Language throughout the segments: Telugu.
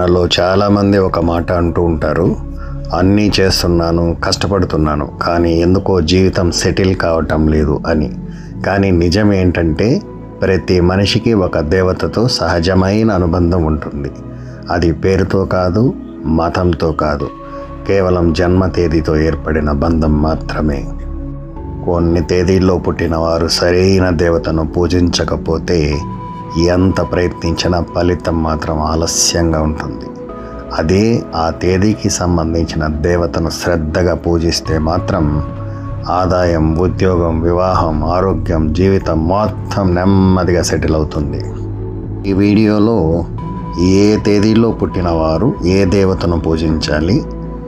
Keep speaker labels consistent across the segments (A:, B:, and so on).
A: మనలో చాలామంది ఒక మాట అంటూ ఉంటారు. అన్నీ చేస్తున్నాను కష్టపడుతున్నాను కానీ ఎందుకో జీవితం సెటిల్ కావటం లేదు అని. కానీ నిజం ఏంటంటే ప్రతి మనిషికి ఒక దేవతతో సహజమైన అనుబంధం ఉంటుంది. అది పేరుతో కాదు మతంతో కాదు. కేవలం జన్మ తేదీతో ఏర్పడిన బంధం మాత్రమే. కొన్ని తేదీల్లో పుట్టిన వారు సరైన దేవతను పూజించకపోతే ఎంత ప్రయత్నించినా ఫలితం మాత్రం ఆలస్యంగా ఉంటుంది. అదే ఆ తేదీకి సంబంధించిన దేవతను శ్రద్ధగా పూజిస్తే మాత్రం ఆదాయం ఉద్యోగం వివాహం ఆరోగ్యం జీవితం మొత్తం నెమ్మదిగా సెటిల్ అవుతుంది. ఈ వీడియోలో ఏ తేదీలో పుట్టినవారు ఏ దేవతను పూజించాలి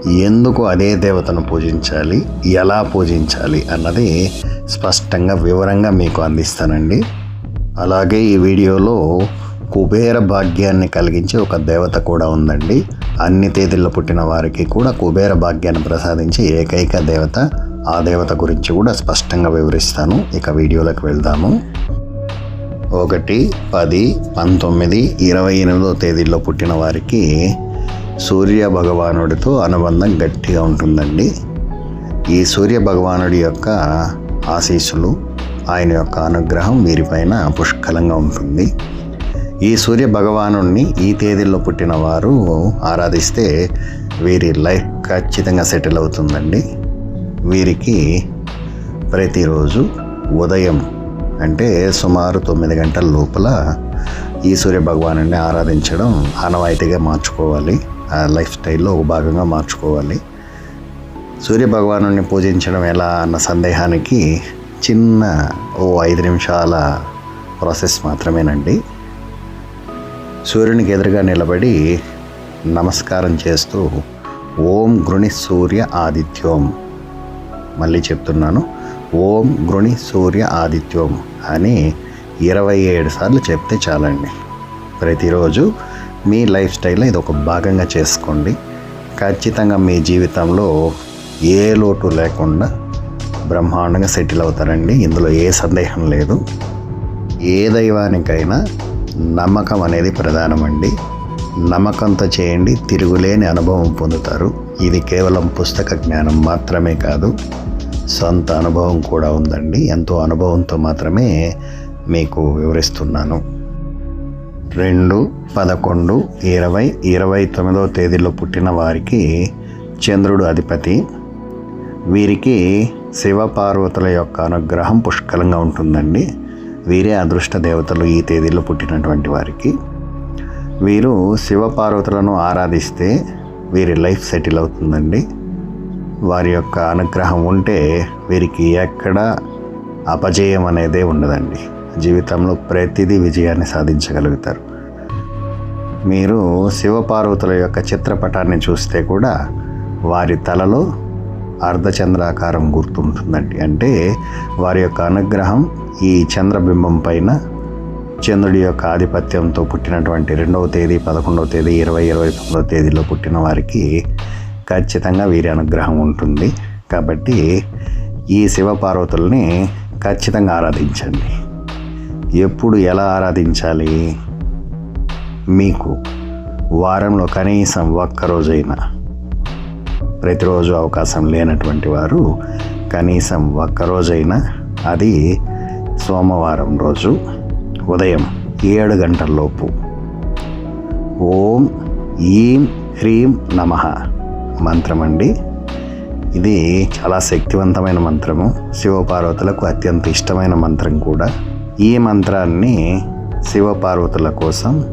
A: ఎందుకు అదే దేవతను పూజించాలి ఎలా పూజించాలి అన్నది స్పష్టంగా వివరంగా మీకు అందిస్తానండి. అలాగే ఈ వీడియోలో కుబేర భాగ్యాన్ని కలిగించే ఒక దేవత కూడా ఉందండి. అన్ని తేదీల్లో పుట్టిన వారికి కూడా కుబేర భాగ్యాన్ని ప్రసాదించే ఏకైక దేవత. ఆ దేవత గురించి కూడా స్పష్టంగా వివరిస్తాను. ఇక వీడియోలోకి వెళ్దాము. ఒకటి పది పంతొమ్మిది ఇరవై ఎనిమిదో తేదీల్లో పుట్టిన వారికి సూర్య భగవానుడితో అనుబంధం గట్టిగా ఉంటుందండి. ఈ సూర్య భగవానుడి యొక్క ఆశీస్సులు ఆయన యొక్క అనుగ్రహం వీరిపైన పుష్కలంగా ఉంటుంది. ఈ సూర్య భగవాను ఈ తేదీల్లో పుట్టిన వారు ఆరాధిస్తే వీరి లైఫ్ ఖచ్చితంగా సెటిల్ అవుతుందండి. వీరికి ప్రతిరోజు ఉదయం అంటే సుమారు తొమ్మిది గంటల లోపల ఈ సూర్య భగవాను ఆరాధించడం ఆనవాయితీగా మార్చుకోవాలి. ఆ లైఫ్ స్టైల్లో ఒక భాగంగా మార్చుకోవాలి. సూర్య భగవాను పూజించడం ఎలా అన్న సందేహానికి చిన్న ఓ ఐదు నిమిషాల ప్రాసెస్ మాత్రమేనండి. సూర్యునికి ఎదురుగా నిలబడి నమస్కారం చేస్తూ ఓం గృణి సూర్య ఆదిత్యం. మళ్ళీ చెప్తున్నాను ఓం గృణి సూర్య ఆదిత్యం అని ఇరవై ఏడు సార్లు చెప్తే చాలండి. ప్రతిరోజు మీ లైఫ్ స్టైల్లో ఇది ఒక భాగంగా చేసుకోండి. ఖచ్చితంగా మీ జీవితంలో ఏ లోటు లేకుండా బ్రహ్మాండంగా సెటిల్ అవుతారండి. ఇందులో ఏ సందేహం లేదు. ఏ దైవానికైనా నమ్మకం అనేది ప్రధానమండి. నమ్మకంతో చేయండి తిరుగులేని అనుభవం పొందుతారు. ఇది కేవలం పుస్తక జ్ఞానం మాత్రమే కాదు సొంత అనుభవం కూడా ఉందండి. ఎంతో అనుభవంతో మాత్రమే మీకు వివరిస్తున్నాను. రెండు పదకొండు ఇరవై ఇరవై తొమ్మిదవ తేదీలో పుట్టిన వారికి చంద్రుడు అధిపతి. వీరికి శివపార్వతుల యొక్క అనుగ్రహం పుష్కలంగా ఉంటుందండి. వీరే అదృష్ట దేవతలు ఈ తేదీలో పుట్టినటువంటి వారికి. వీరు శివపార్వతులను ఆరాధిస్తే వీరి లైఫ్ సెటిల్ అవుతుందండి. వారి యొక్క అనుగ్రహం ఉంటే వీరికి ఎక్కడ అపజయం అనేదే ఉండదండి. జీవితంలో ప్రతిదీ విజయాన్ని సాధించగలుగుతారు. మీరు శివపార్వతుల యొక్క చిత్రపటాన్ని చూస్తే కూడా వారి తలలో అర్ధచంద్రాకారం గుర్తుంటుందండి. అంటే వారి యొక్క అనుగ్రహం ఈ చంద్రబింబం పైన చంద్రుడి యొక్క ఆధిపత్యంతో పుట్టినటువంటి రెండవ తేదీ పదకొండవ తేదీ ఇరవై ఇరవై తొమ్మిదవ తేదీలో పుట్టిన వారికి ఖచ్చితంగా వీరి అనుగ్రహం ఉంటుంది. కాబట్టి ఈ శివపార్వతుల్ని ఖచ్చితంగా ఆరాధించండి. ఎప్పుడు ఎలా ఆరాధించాలి? మీకు వారంలో కనీసం ఒక్కరోజైనా ప్రతిరోజు అవకాశం లేనటువంటి వారు కనీసం ఒక్కరోజైనా అది సోమవారం రోజు ఉదయం ఏడు గంటలలోపు. ఓం ఈం హ్రీం నమ. మంత్రం అండి. ఇది చాలా శక్తివంతమైన మంత్రము. శివపార్వతులకు అత్యంత ఇష్టమైన మంత్రం కూడా. ఈ మంత్రాన్ని శివపార్వతుల కోసం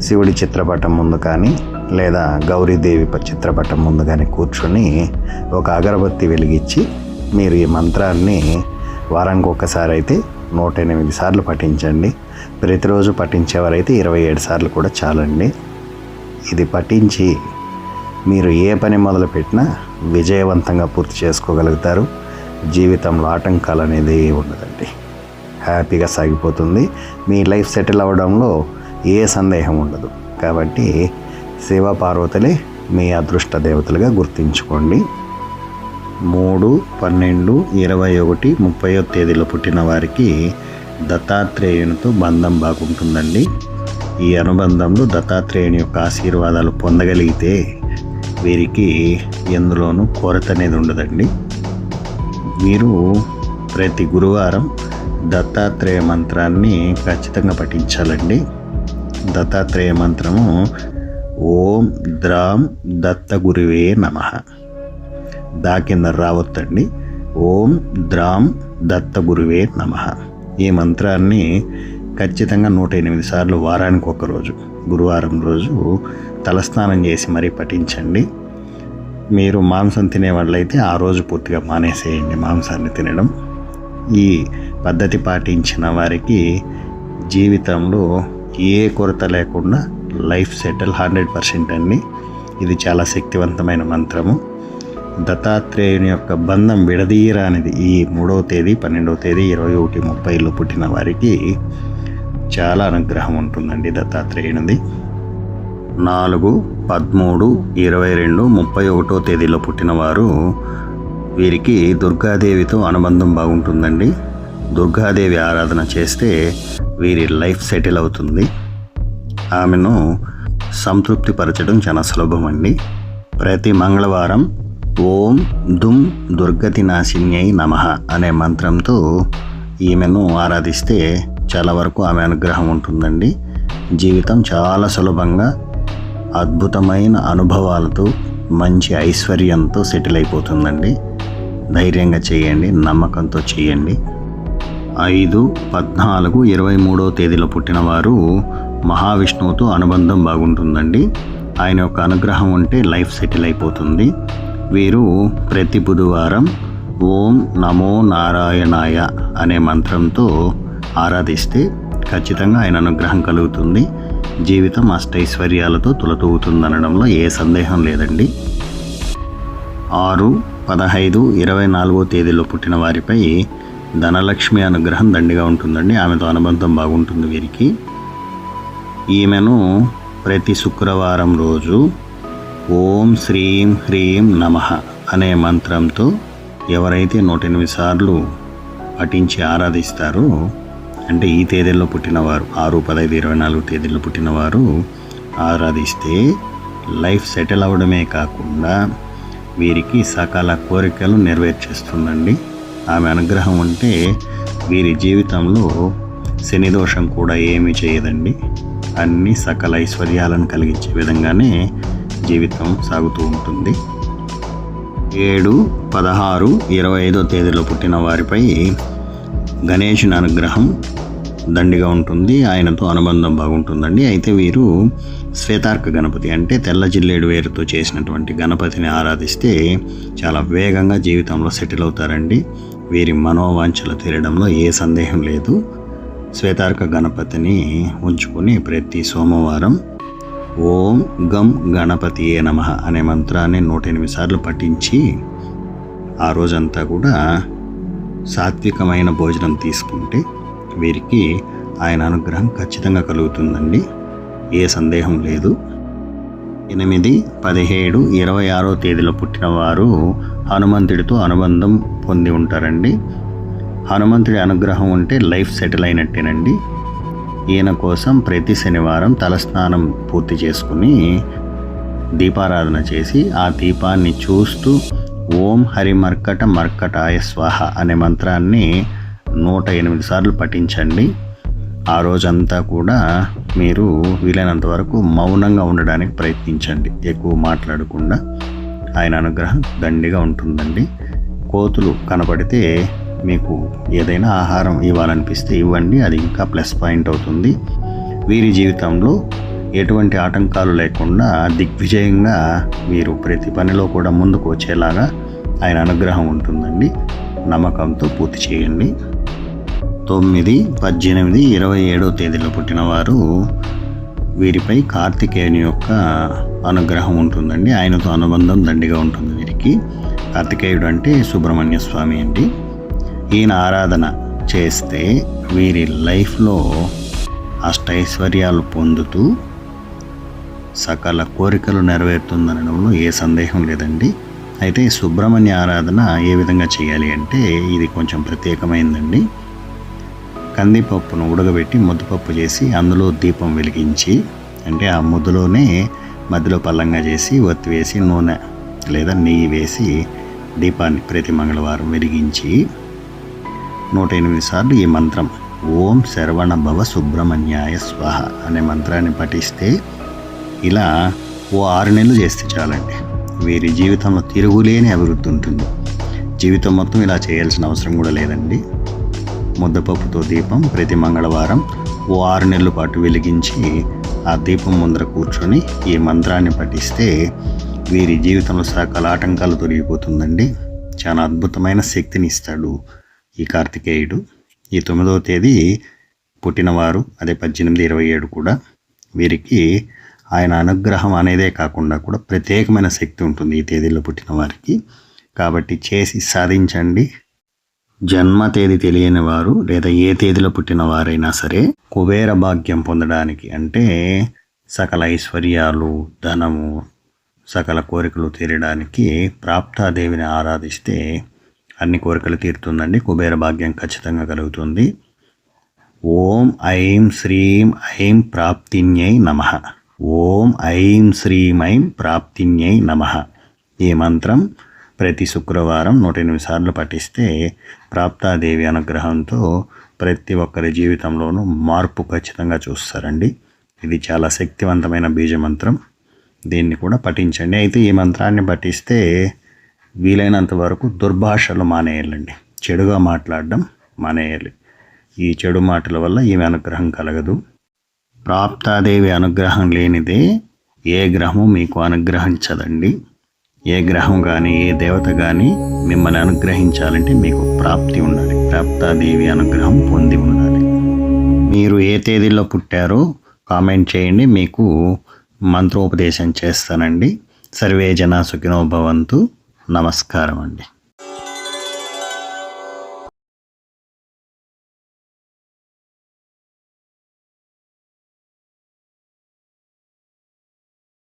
A: శివుడి చిత్రపటం ముందు కానీ లేదా గౌరీదేవి చిత్రపటం ముందుగానే కూర్చొని ఒక అగరబత్తి వెలిగించి మీరు ఈ మంత్రాన్ని వారానికి ఒక్కసారి అయితే నూట ఎనిమిది సార్లు పఠించండి. ప్రతిరోజు పఠించేవారైతే ఇరవై ఏడు సార్లు కూడా చాలండి. ఇది పఠించి మీరు ఏ పని మొదలుపెట్టినా విజయవంతంగా పూర్తి చేసుకోగలుగుతారు. జీవితంలో ఆటంకాలు అనేది ఉండదండి. హ్యాపీగా సాగిపోతుంది. మీ లైఫ్ సెటిల్ అవ్వడంలో ఏ సందేహం ఉండదు. కాబట్టి శివ పార్వతులే మీ అదృష్ట దేవతలుగా గుర్తించుకోండి. మూడు పన్నెండు ఇరవై ఒకటి ముప్పయో తేదీలో పుట్టిన వారికి దత్తాత్రేయునితో బంధం బాగుంటుందండి. ఈ అనుబంధంలో దత్తాత్రేయుని యొక్క ఆశీర్వాదాలు పొందగలిగితే వీరికి ఎందులోనూ కొరత అనేది ఉండదండి. మీరు ప్రతి గురువారం దత్తాత్రేయ మంత్రాన్ని ఖచ్చితంగా పఠించాలండి. దత్తాత్రేయ మంత్రము ఓం ద్రాం దత్త గురువే నమ. దా కింద రావద్దండి. ఓం ద్రాం దత్త గురువే నమ. ఈ మంత్రాన్ని ఖచ్చితంగా నూట ఎనిమిది సార్లు వారానికి ఒకరోజు గురువారం రోజు తలస్నానం చేసి మరీ పఠించండి. మీరు మాంసం తినే వాళ్ళైతే ఆ రోజు పూర్తిగా మానేసేయండి మాంసాన్ని తినడం. ఈ పద్ధతి పాటించిన వారికి జీవితంలో ఏ కొరత లేకుండా లైఫ్ సెటిల్ హండ్రెడ్ పర్సెంట్ అండి. ఇది చాలా శక్తివంతమైన మంత్రము. దత్తాత్రేయుని యొక్క బంధం విడదీయరానిది ఈ మూడవ తేదీ పన్నెండవ తేదీ ఇరవై ఒకటి ముప్పైలో పుట్టిన వారికి చాలా అనుగ్రహం ఉంటుందండి దత్తాత్రేయునిది. నాలుగు పదమూడు ఇరవై రెండు ముప్పై ఒకటో తేదీలో పుట్టినవారు వీరికి దుర్గాదేవితో అనుబంధం బాగుంటుందండి. దుర్గాదేవి ఆరాధన చేస్తే వీరి లైఫ్ సెటిల్ అవుతుంది. ఆమెను సంతృప్తిపరచడం చాలా సులభం అండి ప్రతి మంగళవారం ఓం దుమ్ దుర్గతి నాశిన్యై నమ అనే మంత్రంతో ఈమెను ఆరాధిస్తే చాలా వరకు ఆమె అనుగ్రహం ఉంటుందండి. జీవితం చాలా సులభంగా అద్భుతమైన అనుభవాలతో మంచి ఐశ్వర్యంతో సెటిల్ అయిపోతుందండి. ధైర్యంగా చేయండి నమ్మకంతో చేయండి. ఐదు పద్నాలుగు ఇరవై మూడో తేదీలో పుట్టినవారు మహావిష్ణువుతో అనుబంధం బాగుంటుందండి. ఆయన యొక్క అనుగ్రహం ఉంటే లైఫ్ సెటిల్ అయిపోతుంది. వీరు ప్రతి బుధవారం ఓం నమో నారాయణాయ అనే మంత్రంతో ఆరాధిస్తే ఖచ్చితంగా ఆయన అనుగ్రహం కలుగుతుంది. జీవితం అష్టైశ్వర్యాలతో తులతూగుతుందనడంలో ఏ సందేహం లేదండి. ఆరు పదహైదు ఇరవై నాలుగో తేదీలో పుట్టిన వారిపై ధనలక్ష్మి అనుగ్రహం దండిగా ఉంటుందండి. ఆమెతో అనుబంధం బాగుంటుంది వీరికి. ఈమెను ప్రతి శుక్రవారం రోజు ఓం శ్రీం హ్రీం నమ అనే మంత్రంతో ఎవరైతే నూట ఎనిమిది సార్లు పఠించి ఆరాధిస్తారో అంటే ఈ తేదీల్లో పుట్టినవారు ఆరు పదహైదు ఇరవై నాలుగు తేదీల్లో పుట్టినవారు ఆరాధిస్తే లైఫ్ సెటిల్ అవ్వడమే కాకుండా వీరికి సకాల కోరికలు నెరవేర్చేస్తుందండి. ఆమె అనుగ్రహం ఉంటే వీరి జీవితంలో శని దోషం కూడా ఏమీ చేయదండి. అన్ని సకల ఐశ్వర్యాలను కలిగించే విధంగానే జీవితం సాగుతూ ఉంటుంది. ఏడు పదహారు ఇరవై ఐదో తేదీలో పుట్టిన వారిపై గణేషుని అనుగ్రహం దండిగా ఉంటుంది. ఆయనతో అనుబంధం బాగుంటుందండి. అయితే వీరు శ్వేతార్క గణపతి అంటే తెల్ల జిల్లేడు వేరుతో చేసినటువంటి గణపతిని ఆరాధిస్తే చాలా వేగంగా జీవితంలో సెటిల్ అవుతారండి. వీరి మనోవాంఛలు తీరడంలో ఏ సందేహం లేదు. శ్వేతార్క గణపతిని ఉంచుకుని ప్రతి సోమవారం ఓం గం గణపతియే నమ అనే మంత్రాన్ని నూట ఎనిమిది సార్లు పఠించి ఆ రోజంతా కూడా సాత్వికమైన భోజనం తీసుకుంటే వీరికి ఆయన అనుగ్రహం ఖచ్చితంగా కలుగుతుందండి. ఏ సందేహం లేదు. ఎనిమిది పదిహేడు ఇరవై ఆరో తేదీలో పుట్టిన వారు హనుమంతుడితో అనుబంధం పొంది ఉంటారండి. హనుమంతుడి అనుగ్రహం ఉంటే లైఫ్ సెటిల్ అయినట్టేనండి. ఈయన కోసం ప్రతి శనివారం తలస్నానం పూర్తి చేసుకుని దీపారాధన చేసి ఆ దీపాన్ని చూస్తూ ఓం హరి మర్కట మర్కటాయ స్వాహ అనే మంత్రాన్ని నూట ఎనిమిది సార్లు పఠించండి. ఆ రోజంతా కూడా మీరు వీలైనంత వరకు మౌనంగా ఉండడానికి ప్రయత్నించండి. ఎక్కువ మాట్లాడకుండా ఆయన అనుగ్రహం దండిగా ఉంటుందండి. కోతులు కనపడితే మీకు ఏదైనా ఆహారం ఇవ్వాలనిపిస్తే ఇవ్వండి అది ఇంకా ప్లస్ పాయింట్ అవుతుంది. వీరి జీవితంలో ఎటువంటి ఆటంకాలు లేకుండా దిగ్విజయంగా వీరు ప్రతి పనిలో కూడా ముందుకు వచ్చేలాగా ఆయన అనుగ్రహం ఉంటుందండి. నమ్మకంతో పూర్తి చేయండి. తొమ్మిది పద్దెనిమిది ఇరవై ఏడో తేదీలో పుట్టినవారు వీరిపై కార్తికేయుని యొక్క అనుగ్రహం ఉంటుందండి. ఆయనతో అనుబంధం దండిగా ఉంటుంది వీరికి. కార్తికేయుడు అంటే సుబ్రహ్మణ్య స్వామి అండి. ఈయన ఆరాధన చేస్తే వీరి లైఫ్లో అష్టైశ్వర్యాలు పొందుతూ సకల కోరికలు నెరవేరుతుందనడంలో ఏ సందేహం లేదండి. అయితే సుబ్రహ్మణ్య ఆరాధన ఏ విధంగా చేయాలి అంటే ఇది కొంచెం ప్రత్యేకమైందండి. కందిపప్పును ఉడకబెట్టి ముద్దపప్పు చేసి అందులో దీపం వెలిగించి అంటే ఆ ముద్దలోనే మధ్యలో పల్లంగా చేసి ఒత్తి వేసి నూనె లేదా నెయ్యి వేసి దీపాన్ని ప్రతి మంగళవారం వెలిగించి నూట ఎనిమిది సార్లు ఈ మంత్రం. ఓం శరవణ భవ సుబ్రహ్మణ్యాయ స్వాహ అనే మంత్రాన్ని పఠిస్తే ఇలా ఓ ఆరు నెలలు చేస్తే చాలండి. వీరి జీవితంలో తిరుగులేని అభివృద్ధి ఉంటుంది. జీవితం మొత్తం ఇలా చేయాల్సిన అవసరం కూడా లేదండి. ముద్దపప్పుతో దీపం ప్రతి మంగళవారం ఓ ఆరు నెలల పాటు వెలిగించి ఆ దీపం ముందర కూర్చొని ఈ మంత్రాన్ని పఠిస్తే వీరి జీవితంలో సకల ఆటంకాలు తొలగిపోతుందండి. చాలా అద్భుతమైన శక్తిని ఇస్తాడు ఈ కార్తికేయుడు. ఈ తొమ్మిదవ తేదీ పుట్టినవారు అదే పద్దెనిమిది ఇరవై ఏడు కూడా. వీరికి ఆయన అనుగ్రహం అనేదే కాకుండా కూడా ప్రత్యేకమైన శక్తి ఉంటుంది ఈ తేదీలో పుట్టిన వారికి. కాబట్టి చేసి సాధించండి. జన్మ తేదీ తెలియని వారు లేదా ఏ తేదీలో పుట్టిన వారైనా సరే కుబేర భాగ్యం పొందడానికి అంటే సకల ఐశ్వర్యాలు ధనము సకల కోరికలు తీరడానికి ప్రాప్తాదేవిని ఆరాధిస్తే అన్ని కోరికలు తీరుతుందండి. కుబేర భాగ్యం ఖచ్చితంగా కలుగుతుంది. ఓం ఐం శ్రీం ఐం ప్రాప్తిన్యై నమ. ఓం ఐం శ్రీం ఐం ప్రాప్తిన్యై నమ. ఈ మంత్రం ప్రతి శుక్రవారం నూట ఎనిమిది సార్లు పఠిస్తే ప్రాప్తాదేవి అనుగ్రహంతో ప్రతి ఒక్కరి జీవితంలోనూ మార్పు ఖచ్చితంగా చూస్తారండి. ఇది చాలా శక్తివంతమైన బీజ మంత్రం దీన్ని కూడా పఠించండి. అయితే ఈ మంత్రాన్ని పఠిస్తే వీలైనంత వరకు దుర్భాషలు మానేయాలండి. చెడుగా మాట్లాడడం మానేయాలి. ఈ చెడు మాటల వల్ల ఈమె అనుగ్రహం కలగదు. ప్రాప్తాదేవి అనుగ్రహం లేనిదే ఏ గ్రహము మీకు అనుగ్రహించదండి. ఏ గ్రహం కానీ ఏ దేవత కానీ మిమ్మల్ని అనుగ్రహించాలంటే మీకు ప్రాప్తి ఉండాలి. ప్రాప్తాదేవి అనుగ్రహం పొంది ఉండాలి. మీరు ఏ తేదీలో పుట్టారో కామెంట్ చేయండి. మీకు మంత్రోపదేశం చేస్తానండి. సర్వే జన సుఖినో భవంతు. నమస్కారం అండి